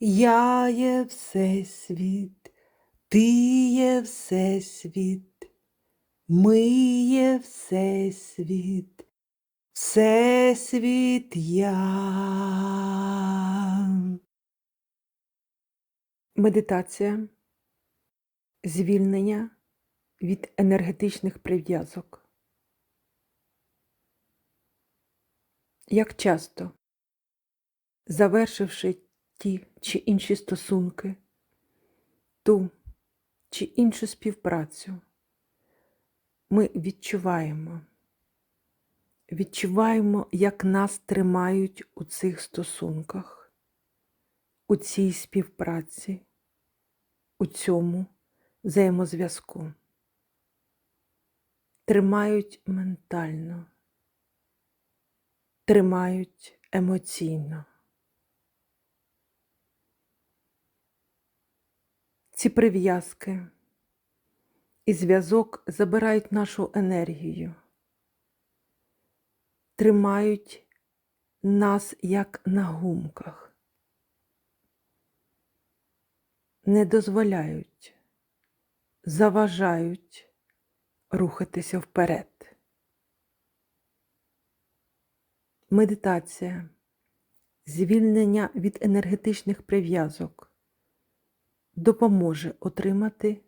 Я є Всесвіт, ти є Всесвіт, ми є Всесвіт, Всесвіт я. Медитація. Звільнення від енергетичних прив'язок. Як часто, завершивши ті чи інші стосунки, ту чи іншу співпрацю, ми відчуваємо, відчуваємо, як нас тримають у цих стосунках, у цій співпраці, у цьому взаємозв'язку. Тримають ментально, тримають емоційно. Ці прив'язки і зв'язок забирають нашу енергію, тримають нас як на гумках, не дозволяють, заважають рухатися вперед. Медитація, звільнення від енергетичних прив'язок допоможе отримати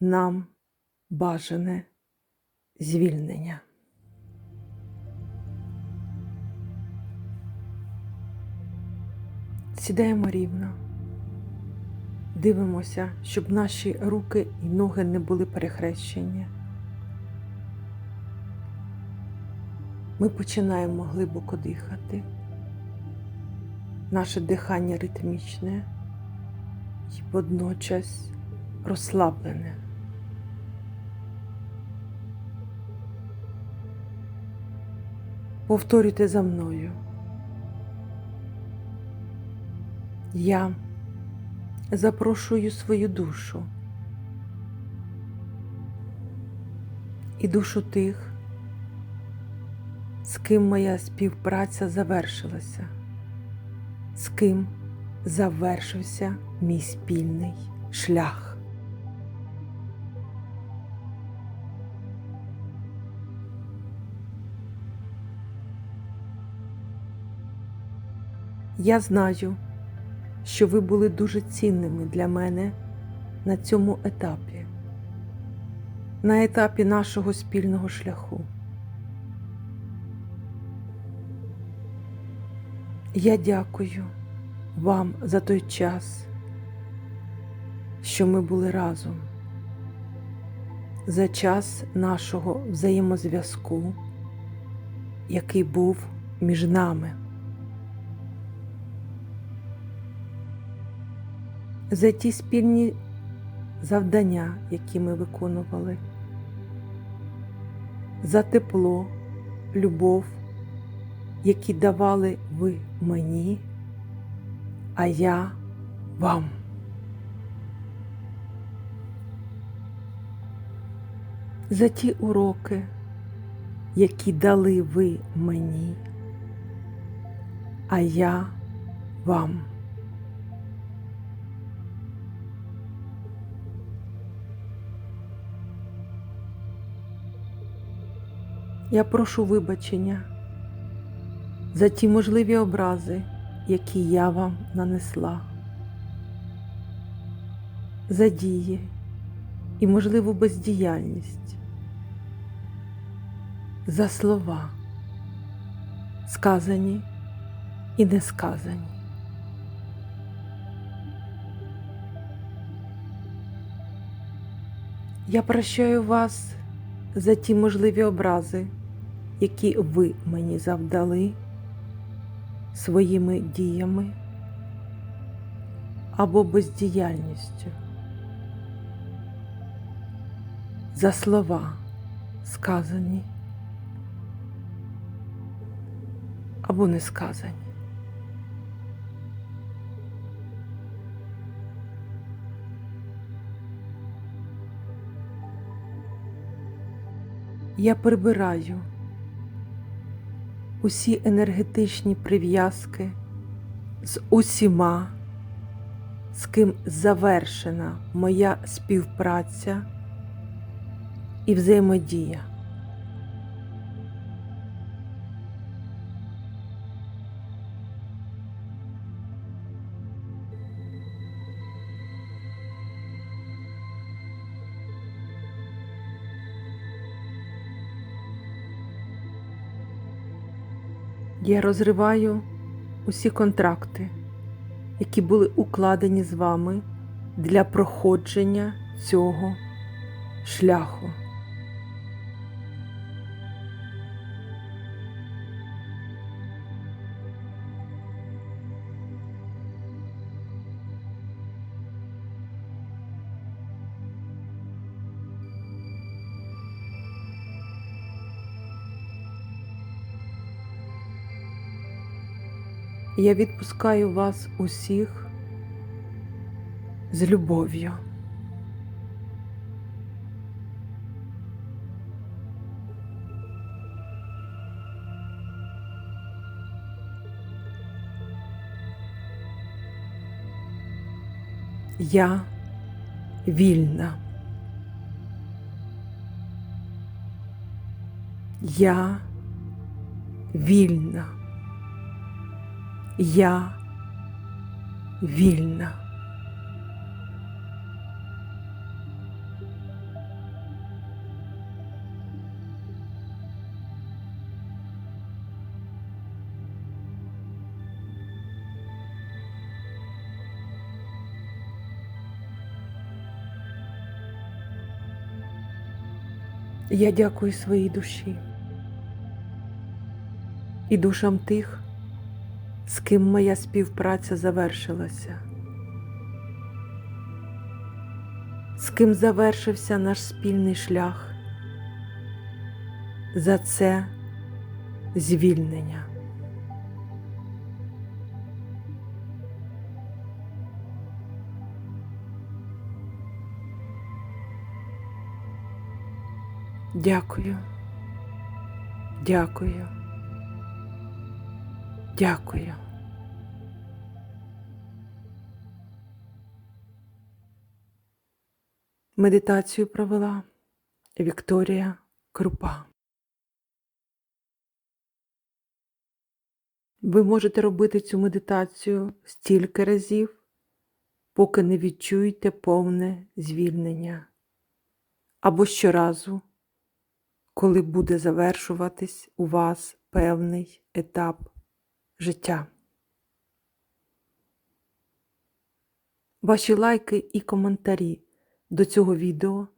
нам бажане звільнення. Сідаємо рівно, дивимося, щоб наші руки і ноги не були перехрещені. Ми починаємо глибоко дихати. Наше дихання ритмічне і водночас розслаблене. Повторюйте за мною. Я запрошую свою душу і душу тих, з ким моя співпраця завершилася, з ким завершився мій спільний шлях. Я знаю, що ви були дуже цінними для мене на цьому етапі, на етапі нашого спільного шляху. Я дякую вам за той час, що ми були разом, за час нашого взаємозв'язку, який був між нами. За ті спільні завдання, які ми виконували, за тепло, любов, які давали ви мені а я вам. За ті уроки, які дали ви мені, а я вам. Я прошу вибачення за ті можливі образи, які я вам нанесла, за дії і, можливо, бездіяльність, за слова, сказані і не сказані. Я прощаю вас за ті можливі образи, які ви мені завдали своїми діями або бездіяльністю, за слова сказані або не сказані. Я прибираю усі енергетичні прив'язки з усіма з ким завершена моя співпраця і взаємодія. Я розриваю усі контракти, які були укладені з вами для проходження цього шляху. Я відпускаю вас усіх з любов'ю. Я вільна. Я вільна. Я вільна. Я дякую своїй душі і душам тих, з ким моя співпраця завершилася, з ким завершився наш спільний шлях. За це звільнення. Дякую. Дякую. Дякую. Медитацію провела Вікторія Крупа. Ви можете робити цю медитацію стільки разів, поки не відчуєте повне звільнення, або щоразу, коли буде завершуватись у вас певний етап життя. Ваші лайки і коментарі до цього відео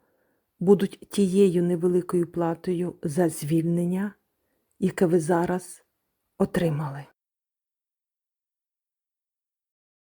будуть тією невеликою платою за звільнення, яке ви зараз отримали.